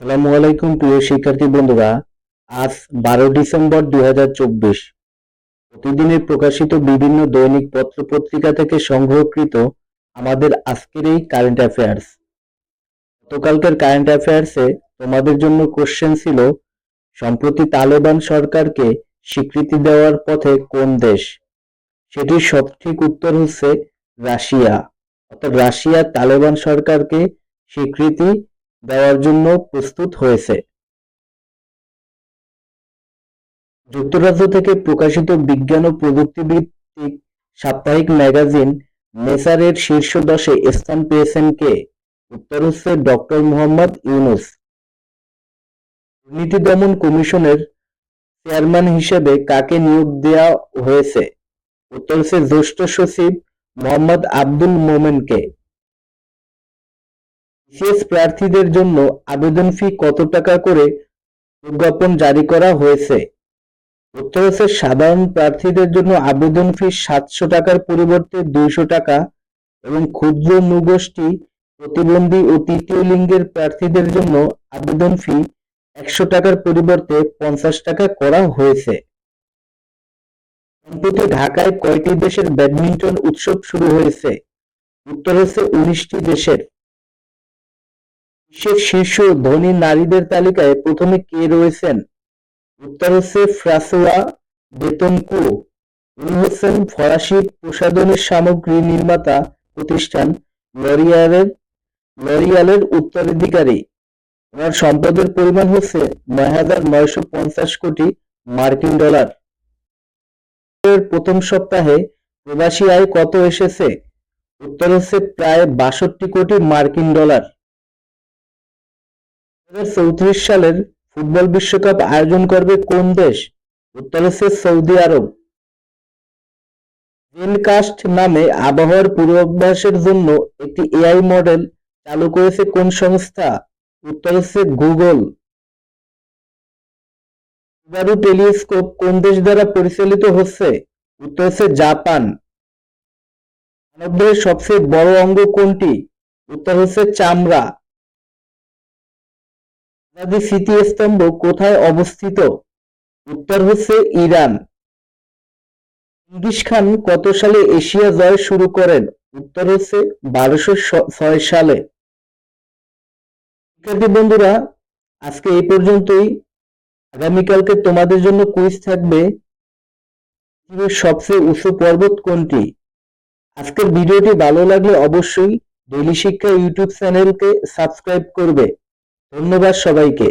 আসসালামু আলাইকুম প্রিয় শিক্ষার্থী বন্ধুরা, আজ বারো ডিসেম্বর দুই হাজার চব্বিশ। প্রতিদিনের প্রকাশিত বিভিন্ন দৈনিক পত্র পত্রিকা থেকে সংগ্রহকৃত আমাদের আজকের এই কারেন্ট অ্যাফেয়ার্স গতকালকের কারেন্ট অ্যাফেয়ার্সে তোমাদের জন্য কোশ্চেন ছিল, সম্প্রতি তালেবান সরকারকে স্বীকৃতি দেওয়ার পথে কোন দেশ? সেটির সঠিক উত্তর হচ্ছে রাশিয়া। অর্থাৎ রাশিয়া তালেবান সরকারকে স্বীকৃতি দেওয়ার জন্য প্রস্তুত হয়েছে। যুক্তরাজ্য থেকে প্রকাশিত বিজ্ঞান ও প্রযুক্তিভিত্তিক সাপ্তাহিক ম্যাগাজিন নেসারের শীর্ষ দশে স্থান পেয়েছেন কে? উত্তর হচ্ছে ডক্টর মোহাম্মদ ইউনুস। দুর্নীতি দমন কমিশনের চেয়ারম্যান হিসেবে কাকে নিয়োগ দেওয়া হয়েছে? উত্তর হচ্ছে জ্যেষ্ঠ সচিব মোহাম্মদ আব্দুল মোমেনকে। বিসিএস প্রার্থীদের জন্য আবেদন ফি কত টাকা করে প্রজ্ঞাপন জারি করা হয়েছে? উত্তর হচ্ছে সাধারণ প্রার্থীদের জন্য আবেদন ফি সাতশো টাকার পরিবর্তে দুইশো টাকা এবং ক্ষুদ্র নৃগোষ্ঠী প্রতিবন্ধী ও তৃতীয় লিঙ্গের প্রার্থীদের জন্য আবেদন ফি একশো টাকার পরিবর্তে পঞ্চাশ টাকা করা হয়েছে। সম্প্রতি ঢাকায় কয়টি দেশের ব্যাডমিন্টন উৎসব শুরু হয়েছে? উত্তর হচ্ছে উনিশটি দেশের। বিশ্বের শীর্ষ ধনী নারীদের তালিকায় প্রথমে কে রয়েছেন? উত্তর হচ্ছে ফ্রাসোয়া বেতনকো। উনি হচ্ছেন ফরাসি প্রসাধনের সামগ্রী নির্মাতা প্রতিষ্ঠান লরিয়ালের লরিয়ালের উত্তরাধিকারী। ওনার সম্পদের পরিমাণ হচ্ছে নয় হাজার নয়শো পঞ্চাশ কোটি মার্কিন ডলার। এর প্রথম সপ্তাহে প্রবাসী আয় কত এসেছে? উত্তর হচ্ছে প্রায় বাষট্টি কোটি মার্কিন ডলার। চৌত্রিশ সালের ফুটবল বিশ্বকাপ আয়োজন করবে কোন দেশ? উত্তর হচ্ছে সৌদি আরব। জেনকাস্ট নামে আবহাওয়ার পূর্বাভাসের জন্য একটি এআই মডেল চালু করেছে কোন সংস্থা? উত্তর হচ্ছে গুগল। সুবারু টেলিস্কোপ কোন দেশ দ্বারা পরিচালিত হচ্ছে? উত্তর হচ্ছে জাপান। মানবদেহের সবচেয়ে বড় অঙ্গ কোনটি? উত্তর হচ্ছে চামড়া। বাগদাদি স্মৃতিস্তম্ভ কোথায় অবস্থিত? উত্তর হচ্ছে ইরান। চঙ্গিস খান কত সালে এশিয়া জয় শুরু করেন? উত্তর হচ্ছে বারোশো ছয় সালে। শিক্ষার্থী বন্ধুরা, আজকে এই পর্যন্তই। আগামীকালকে তোমাদের জন্য কুইজ থাকবে। সবচেয়ে উঁচু পর্বত কোনটি? আজকের ভিডিওটি ভালো লাগলে অবশ্যই ডেইলি শিক্ষা ইউটিউব চ্যানেলকে সাবস্ক্রাইব করবে। ধন্যবাদ সবাইকে।